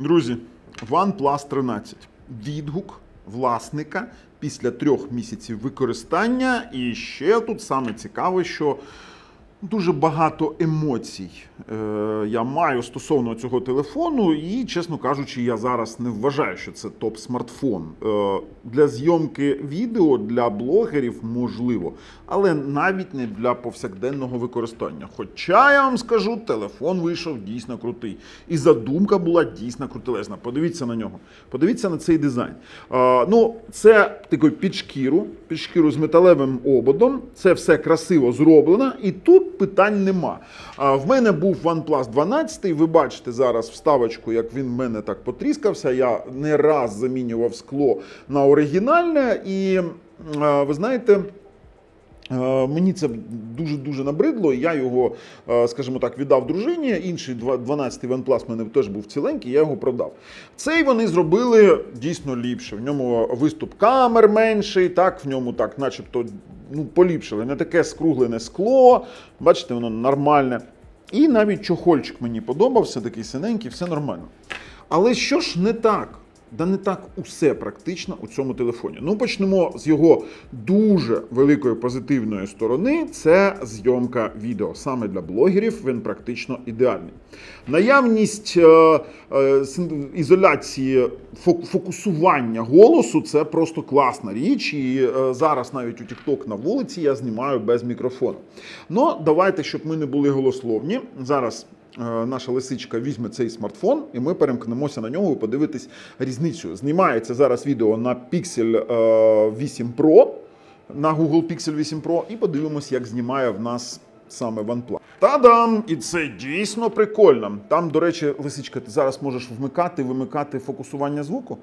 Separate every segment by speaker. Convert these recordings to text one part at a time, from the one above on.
Speaker 1: Друзі, OnePlus 13. Відгук власника після трьох місяців використання. І ще тут саме цікаве, що дуже багато емоцій е, я маю стосовно цього телефону, і, чесно кажучи, я зараз не вважаю, що це топ-смартфон. Е, для зйомки відео для блогерів можливо, але навіть не для повсякденного використання. Хоча я вам скажу, телефон вийшов дійсно крутий. І задумка була дійсно крутелезна. Подивіться на нього. Подивіться на цей дизайн. Е, ну, це такий під шкіру, під шкіру з металевим ободом. Це все красиво зроблено, і тут питань нема. В мене був OnePlus 12, ви бачите зараз вставочку, як він в мене так потріскався. Я не раз замінював скло на оригінальне, і ви знаєте. Мені це дуже дуже набридло. Я його, скажімо так, віддав дружині. Інший 12-й OnePlus в мене теж був ціленький, я його продав. Цей вони зробили дійсно ліпше. В ньому виступ камер менший, так в ньому так, начебто, ну, поліпшили. Не таке скруглене скло. Бачите, воно нормальне. І навіть чохольчик мені подобався, такий синенький, все нормально. Але що ж не так? Да не так усе практично у цьому телефоні. Ну, почнемо з його дуже великої позитивної сторони. Це зйомка відео. Саме для блогерів він практично ідеальний. Наявність е, е, ізоляції фокусування голосу це просто класна річ. І е, зараз навіть у TikTok на вулиці я знімаю без мікрофону. Ну, давайте, щоб ми не були голословні. Зараз наша лисичка візьме цей смартфон, і ми перемкнемося на нього і подивитись різницю. Знімається зараз відео на Pixel е, 8 Pro, на Google Pixel 8 Pro, і подивимось, як знімає в нас саме OnePlus. Та-дам! І це дійсно прикольно. Там, до речі, лисичка, ти зараз можеш вмикати, вимикати фокусування звуку.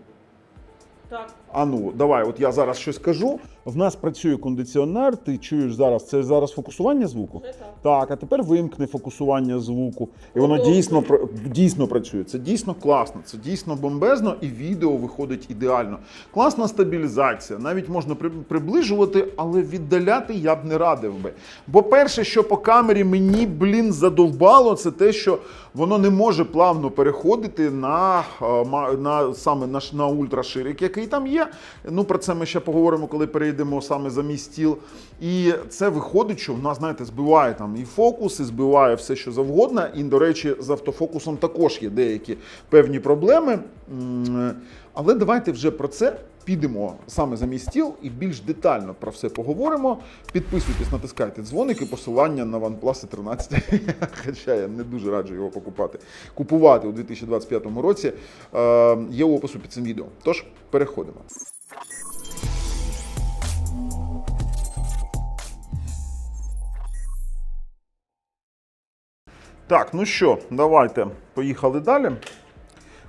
Speaker 2: Так.
Speaker 1: А ну, давай, от я зараз щось кажу. В нас працює кондиціонер, ти чуєш зараз, це зараз фокусування звуку?
Speaker 2: Це так.
Speaker 1: Так, а тепер вимкни фокусування звуку. І воно
Speaker 2: Добре.
Speaker 1: дійсно дійсно працює. Це дійсно класно, це дійсно бомбезно, і відео виходить ідеально. Класна стабілізація. Навіть можна приближувати, але віддаляти я б не радив би. Бо перше, що по камері мені, блін, задовбало, це те, що воно не може плавно переходити на, е, на саме на, на ультраширик, який там є. Ну про це ми ще поговоримо, коли перейдемо саме за мій стіл. І це виходить, що в нас, знаєте, збиває там і фокус, і збиває все, що завгодно. І, до речі, з автофокусом також є деякі певні проблеми. Але давайте вже про це підемо саме за мій стіл і більш детально про все поговоримо. Підписуйтесь, натискайте дзвоник і посилання на OnePlus 13. Хоча я не дуже раджу його покупати. Купувати у 2025 році е, є у опису під цим відео. Тож переходимо. Так, ну що, давайте поїхали далі.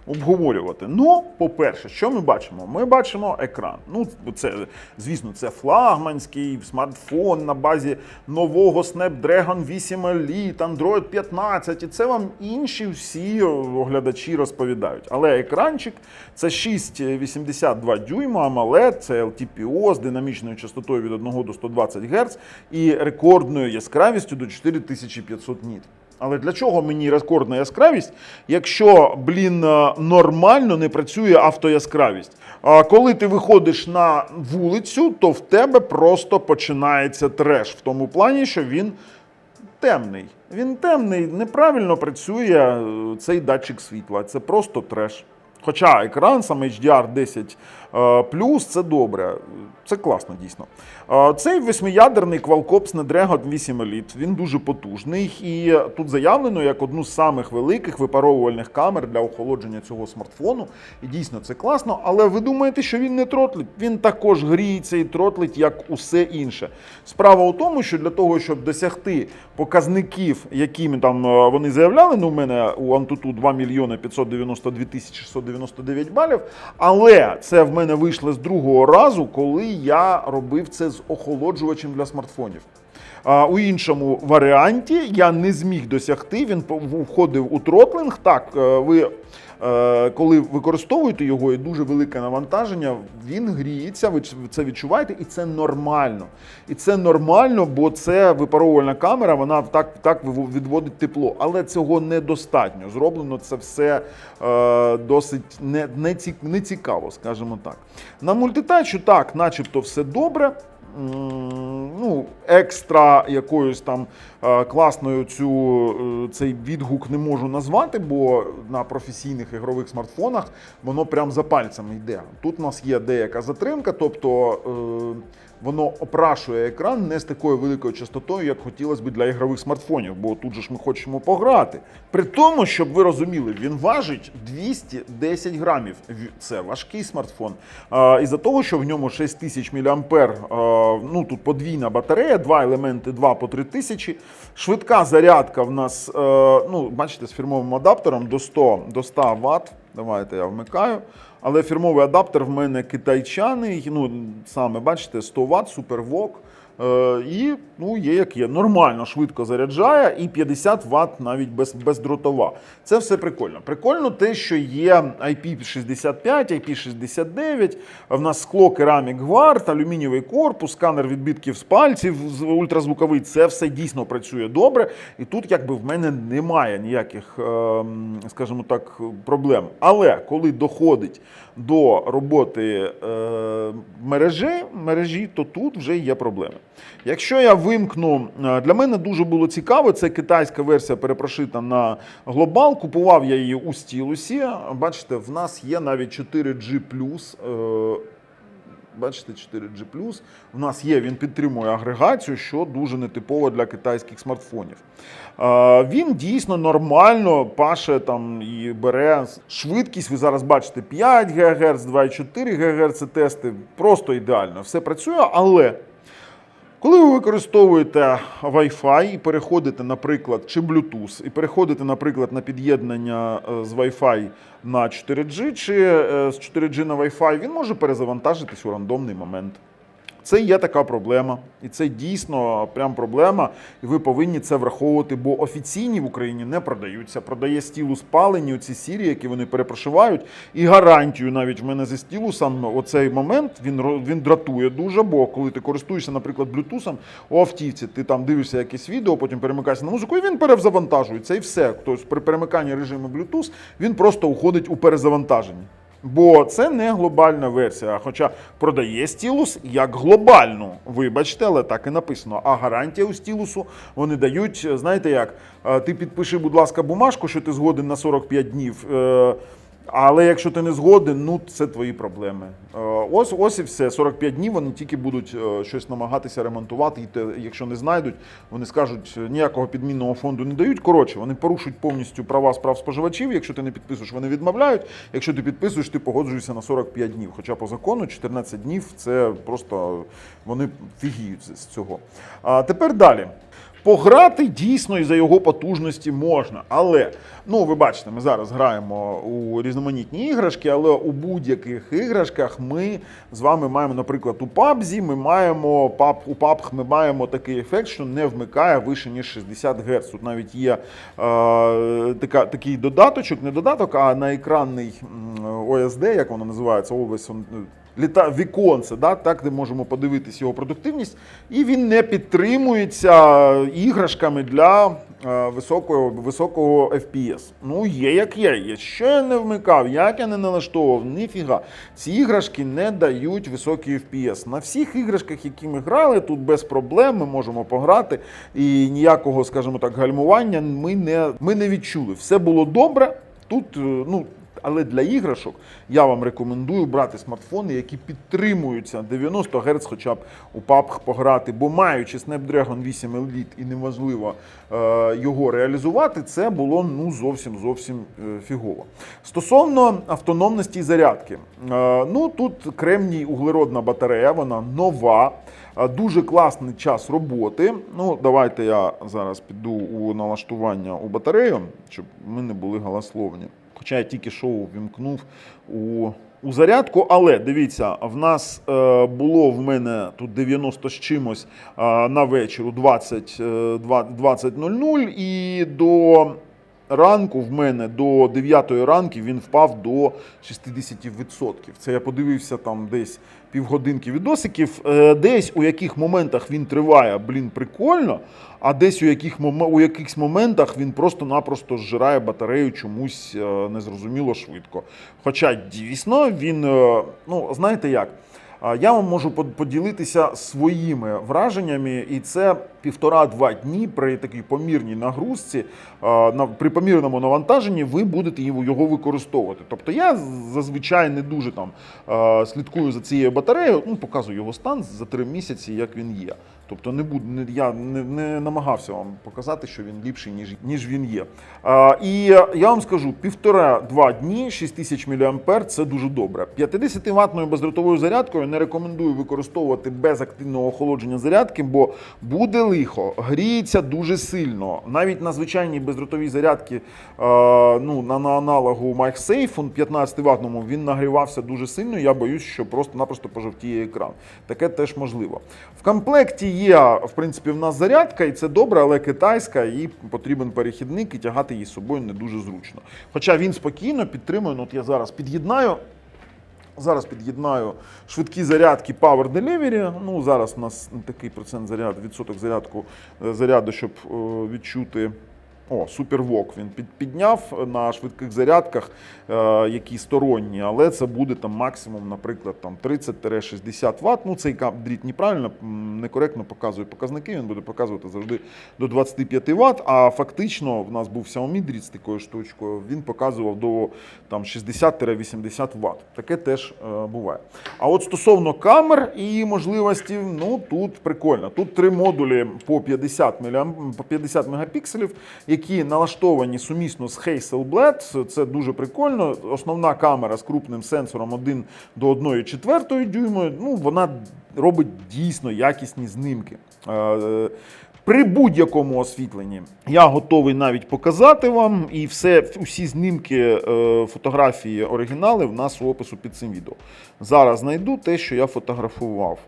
Speaker 1: Обговорювати. Ну, по-перше, що ми бачимо? Ми бачимо екран. Ну, це, звісно, це флагманський смартфон на базі нового Snapdragon 8 Elite, Android 15. І це вам інші всі оглядачі розповідають. Але екранчик це 6,82 дюйма AMOLED, це LTPO з динамічною частотою від 1 до 120 Гц і рекордною яскравістю до 4500 ніт. Але для чого мені рекордна яскравість, якщо, блін, е, нормально не працює автояскравість? А коли ти виходиш на вулицю, то в тебе просто починається треш в тому плані, що він темний. Він темний, неправильно працює е, цей датчик світла. Це просто треш. Хоча екран саме HDR 10 е, плюс це добре, це класно дійсно. Е, Цей восьмиядерний Qualcomm Snapdragon 8 Elite, він дуже потужний і тут заявлено як одну з самих великих випаровувальних камер для охолодження цього смартфону. І дійсно це класно, але ви думаєте, що він не тротлить? Він також гріється і тротлить, як усе інше. Справа у тому, що для того, щоб досягти показників, якими там е, вони заявляли, ну, у мене у Antutu 2 мільйони 592 тисячі 690 99 балів. Але це в мене вийшло з другого разу, коли я робив це з охолоджувачем для смартфонів. А, у іншому варіанті я не зміг досягти. Він входив у тротлинг. Так, е, ви е, коли використовуєте його і дуже велике навантаження, він гріється, ви це відчуваєте, і це нормально. І це нормально, бо це випаровувальна камера, вона так, так відводить тепло. Але цього недостатньо. Зроблено це все е, досить не, не, ці- не цікаво, скажімо так. На мультитачу так, начебто все добре. Ну, екстра якоюсь там е, класною цю, е, цей відгук не можу назвати, бо на професійних ігрових смартфонах воно прям за пальцями йде. Тут у нас є деяка затримка, тобто е, воно опрашує екран не з такою великою частотою, як хотілося б для ігрових смартфонів, бо тут же ж ми хочемо пограти. При тому, щоб ви розуміли, він важить 210 грамів. Це важкий смартфон. Із-за того, що в ньому 6000 мА, ну тут подвійна батарея, два елементи, два по 3000. Швидка зарядка в нас, е, ну, бачите, з фірмовим адаптером до 100, до 100 Вт. Давайте я вмикаю. Але фірмовий адаптер в мене китайчаний, ну саме бачите, 100 Вт, SuperVOOC. Е, і ну, є як є. Нормально, швидко заряджає, і 50 Вт навіть без, бездротова. Це все прикольно. Прикольно те, що є IP65, IP69, в нас скло керамік гвард, алюмінієвий корпус, сканер відбитків з пальців ультразвуковий. Це все дійсно працює добре. І тут якби в мене немає ніяких, ем, скажімо так, проблем. Але коли доходить до роботи е, мережі, мережі, то тут вже є проблеми. Якщо я вимкну, е, для мене дуже було цікаво, це китайська версія перепрошита на глобал. Купував я її у стілусі. Бачите, в нас є навіть 4G. е, Бачите, 4G+. У нас є, він підтримує агрегацію, що дуже нетипово для китайських смартфонів. Е, Він дійсно нормально паше там і бере швидкість. Ви зараз бачите 5 ГГц, 2,4 ГГц тести. Просто ідеально. Все працює, але коли ви використовуєте Wi-Fi і переходите, наприклад, чи Bluetooth, і переходите, наприклад, на під'єднання е, з Wi-Fi на 4G чи е, з 4G на Wi-Fi, він може перезавантажитись у рандомний момент. Це є така проблема, і це дійсно прям проблема. І ви повинні це враховувати, бо офіційні в Україні не продаються. Продає стілу спалені, оці сірі, які вони перепрошивають. І гарантію навіть в мене зі стілусом оцей момент він він дратує дуже. Бо коли ти користуєшся, наприклад, блютусом у автівці, ти там дивишся якесь відео, потім перемикаєшся на музику, і він перезавантажується, і все. Тобто при перемиканні режиму Bluetooth він просто уходить у перезавантаження. Бо це не глобальна версія, хоча продає стілус як глобальну. Вибачте, але так і написано. А гарантія у стілусу вони дають, знаєте як, е, ти підпиши, будь ласка, бумажку, що ти згоден на 45 днів. Але якщо ти не згоден, ну це твої проблеми. Е, Ось ось і все. 45 днів вони тільки будуть е, щось намагатися ремонтувати. І те, якщо не знайдуть, вони скажуть, е, ніякого підмінного фонду не дають. Коротше, вони порушують повністю права справ споживачів. Якщо ти не підписуєш, вони відмовляють. Якщо ти підписуєш, ти погоджуєшся на 45 днів. Хоча по закону 14 днів це просто вони фігіють з цього. А тепер далі. Пограти дійсно і за його потужності можна, але ну ви бачите, ми зараз граємо у різноманітні іграшки, але у будь-яких іграшках ми з вами маємо, наприклад, у PUBG ми маємо PUB, у PUBG ми маємо такий ефект, що не вмикає вище ніж 60 Гц. Тут навіть є е, така, такий додаточок, не додаток, а на екранний OSD, як воно називається, Always літа віконце, да, так де можемо подивитись його продуктивність, і він не підтримується іграшками для е, високого, високого FPS. Ну, є як є. я не вмикав, як я не налаштовував, ніфіга. Ці іграшки не дають високий FPS. На всіх іграшках, які ми грали, тут без проблем ми можемо пограти, і ніякого, скажімо так, гальмування ми не, ми не відчули. Все було добре. Тут, е, ну. Але для іграшок я вам рекомендую брати смартфони, які підтримуються 90 Гц хоча б у PUBG пограти, бо маючи Snapdragon 8 Elite і неможливо е, його реалізувати, це було ну зовсім зовсім е, фігово. Стосовно автономності зарядки, е, ну тут кремній углеродна батарея, вона нова. е, Дуже класний час роботи. Ну, давайте я зараз піду у налаштування у батарею, щоб ми не були голословні. Хоча я тільки що вімкнув у, у зарядку. Але дивіться, в нас е, було в мене тут 90 з чимось е, на вечір у 20, е, 20.00 і до ранку в мене до 9 ранки він впав до 60%. Це я подивився там десь півгодинки відосиків. Е, Десь у яких моментах він триває, блін, прикольно, а десь у яких у якихось моментах він просто-напросто зжирає батарею чомусь е, незрозуміло швидко. Хоча дійсно він, е, ну знаєте як. Я вам можу поділитися своїми враженнями, і це півтора-два дні при такій помірній нагрузці, при помірному навантаженні, ви будете його використовувати. Тобто я зазвичай не дуже там слідкую за цією батареєю, ну показую його стан за три місяці, як він є. Тобто не буду, не, я не, не намагався вам показати, що він ліпший, ніж, ніж він є. А, і я вам скажу, півтора-два дні, 6000 мА це дуже добре. 50 ватною бездротовою зарядкою не рекомендую використовувати без активного охолодження зарядки, бо буде лихо, гріється дуже сильно. Навіть на звичайній бездротовій зарядці, е, ну, на, на аналогу MagSafe, 15 ватному, він нагрівався дуже сильно. Я боюсь, що просто-напросто пожовтіє екран. Таке теж можливо. В комплекті є, в принципі, в нас зарядка, і це добре, але китайська, і потрібен перехідник, і тягати її з собою не дуже зручно. Хоча він спокійно підтримує, ну от я зараз під'єднаю. Зараз під'єднаю швидкі зарядки Power Delivery. Ну, зараз у нас такий процент заряд, відсоток зарядку, е, заряду, щоб е, відчути. О, супервок він підняв на швидких зарядках, е, які сторонні, але це буде там максимум, наприклад, там 30-60 Вт. Ну, цей дріт неправильно, некоректно показує показники. Він буде показувати завжди до 25 Вт. А фактично в нас був Xiaomi дріт з такою штучкою. Він показував до там 60-80 Вт. Таке теж е, буває. А от стосовно камер і можливості, ну тут прикольно. Тут три модулі по 50 міліам- по 50 мегапікселів, які налаштовані сумісно з Hasselblad. Це дуже прикольно. Основна камера з крупним сенсором 1 до 1,4 дюйма. Ну вона робить дійсно якісні знімки. Е, при будь-якому освітленні я готовий навіть показати вам, і все, усі знімки, е, фотографії, оригінали в нас у опису під цим відео. Зараз знайду те, що я фотографував.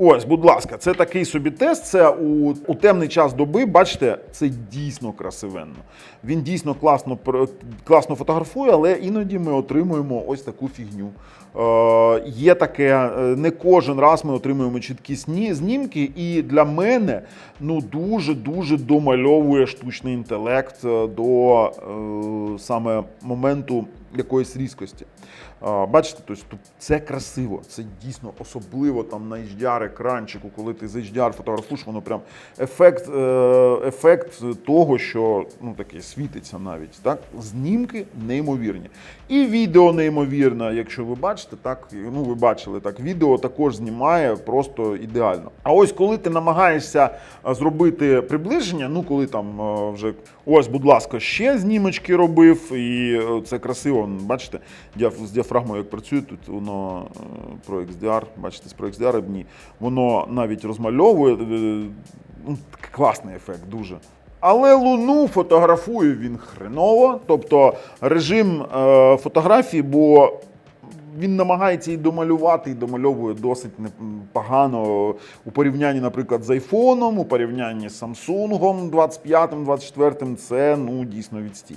Speaker 1: Ось, будь ласка, це такий собі тест. Це у, у темний час доби. Бачите, це дійсно красивенно. Він дійсно класно, класно фотографує, але іноді ми отримуємо ось таку фігню. Е, є таке, е, не кожен раз ми отримуємо чіткі знімки, і для мене ну дуже дуже домальовує штучний інтелект е, до саме моменту якоїсь різкості. Бачите, тобто, це красиво, це дійсно особливо там на HDR екранчику, коли ти з HDR фотографуєш, воно прям ефект, ефект того, що ну такий світиться навіть. Так, знімки неймовірні. І відео неймовірне, якщо ви бачите, так ну ви бачили так. Відео також знімає просто ідеально. А ось коли ти намагаєшся зробити приближення, ну коли там вже ось, будь ласка, ще знімочки робив, і е, це красиво. Бачите, з діафрагмою як працює, тут воно е, про XDR, бачите, з про XDR ні, воно навіть розмальовує. е, Ну, класний ефект, дуже. Але луну фотографує він хреново, тобто режим е, фотографії, бо він намагається її домалювати і домальовує досить непогано у порівнянні, наприклад, з айфоном, у порівнянні з Samsung 25-м, 24-м, це ну дійсно відстій.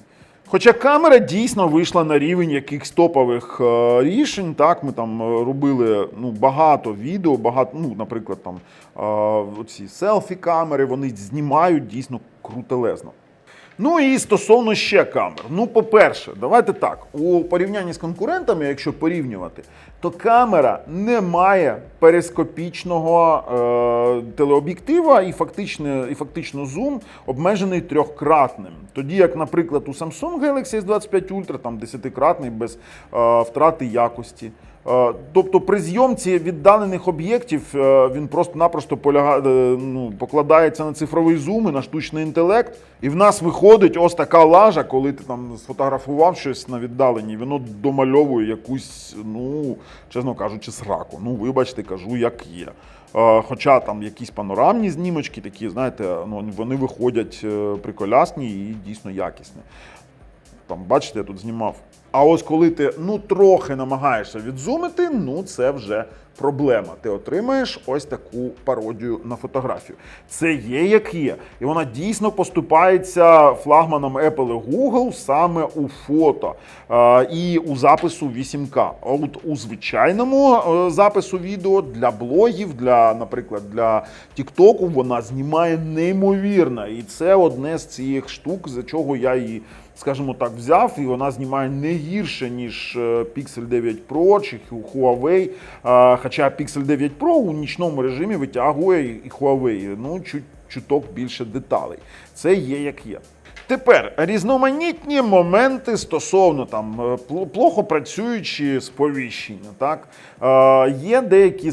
Speaker 1: Хоча камера дійсно вийшла на рівень якихось топових е, рішень. Так, ми там е, робили ну, багато відео, багато, ну, наприклад, там е, оці селфі-камери, вони знімають дійсно крутелезно. Ну і стосовно ще камер. Ну, по-перше, давайте так. У порівнянні з конкурентами, якщо порівнювати, то камера не має перископічного е, телеоб'єктива і фактично, і фактично зум обмежений трьохкратним. Тоді, як, наприклад, у Samsung Galaxy S25 Ultra, там десятикратний без е, втрати якості. Е, Тобто при зйомці віддалених об'єктів е, він просто-напросто поляга, е, ну, покладається на цифровий зум і на штучний інтелект, і в нас виходить ось така лажа, коли ти там сфотографував щось на віддаленні, воно домальовує якусь, ну, чесно кажучи, сраку. Ну, вибачте, кажу, як є. Хоча там якісь панорамні знімочки, такі, знаєте, ну, вони виходять приколясні і дійсно якісні. Там, бачите, я тут знімав А ось коли ти ну трохи намагаєшся відзумити, ну це вже проблема. Ти отримаєш ось таку пародію на фотографію. Це є як є, і вона дійсно поступається флагманом Apple і Google саме у фото е, і у запису 8К. А от у звичайному е, запису відео для блогів, для, наприклад, для Тіктоку, вона знімає неймовірно. І це одне з цих штук, за чого я її скажімо так, взяв, і вона знімає не гірше, ніж е, Pixel 9 Pro чи Huawei. Хоча Pixel 9 Pro у нічному режимі витягує і Huawei, ну, чуть чуток більше деталей. Це є як є. Тепер різноманітні моменти стосовно там е, плохо працюючі сповіщення. Так е, є деякі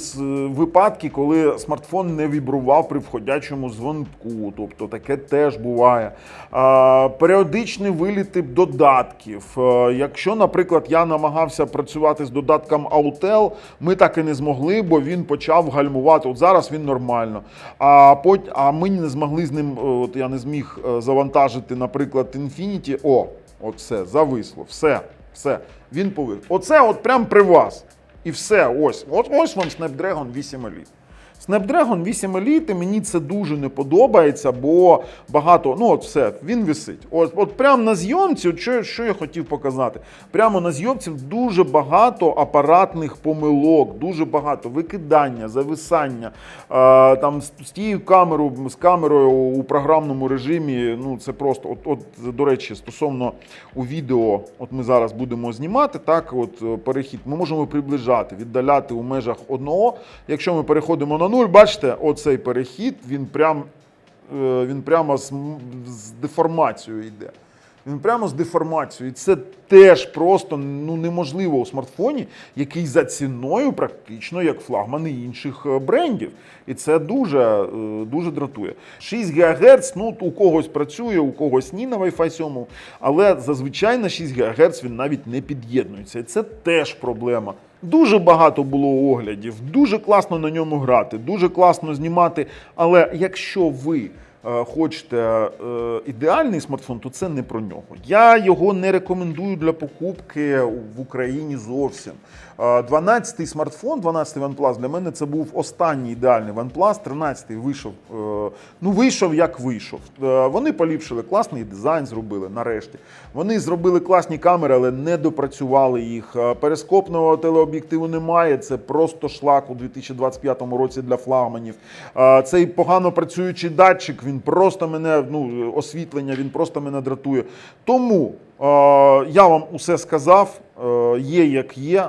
Speaker 1: випадки, коли смартфон не вібрував при входячому дзвонку. Тобто таке теж буває. Е, періодичні виліти додатків. Е, якщо, наприклад, я намагався працювати з додатком Autel, ми так і не змогли, бо він почав гальмувати. От зараз він нормально. А пот... а ми не змогли з ним. е, От я не зміг е, завантажити, наприклад, Infinity. О, оце, зависло, все, все. Він повис. Оце от прям при вас. І все, ось. От ось вам Snapdragon 8 Elite. Snapdragon 8 Elite, мені це дуже не подобається, бо багато, ну от все, він висить. От, от прямо на зйомці, от що, що я хотів показати, прямо на зйомці дуже багато апаратних помилок, дуже багато викидання, зависання. Е, там з, тією камерою, з камерою у програмному режимі, ну це просто, от, от до речі, стосовно у відео, от ми зараз будемо знімати, так, от е, перехід, ми можемо приближати, віддаляти у межах одного. Якщо ми переходимо на нуль, бачите, оцей перехід, він прям е, він прямо з, з деформацією йде. Він прямо з деформацією. І це теж просто ну, неможливо у смартфоні, який за ціною практично як флагмани інших е, брендів. І це дуже, е, дуже дратує. 6 ГГц, ну у когось працює, у когось ні на Wi-Fi 7, але зазвичай на 6 ГГц він навіть не під'єднується. І це теж проблема. Дуже багато було оглядів, дуже класно на ньому грати, дуже класно знімати. Але якщо ви е, хочете е, ідеальний смартфон, то це не про нього. Я його не рекомендую для покупки в Україні зовсім. Е, 12-й смартфон, 12-й OnePlus для мене це був останній ідеальний OnePlus. 13-й вийшов. е, Ну, вийшов як вийшов. Е, Вони поліпшили класний дизайн, зробили нарешті. Вони зробили класні камери, але не допрацювали їх. Е, Перископного телеоб'єктиву немає. Це просто шлак у 2025 році для флагманів. Цей погано працюючий датчик, він просто мене ну, освітлення, він просто мене дратує. Тому я вам усе сказав. Є як є.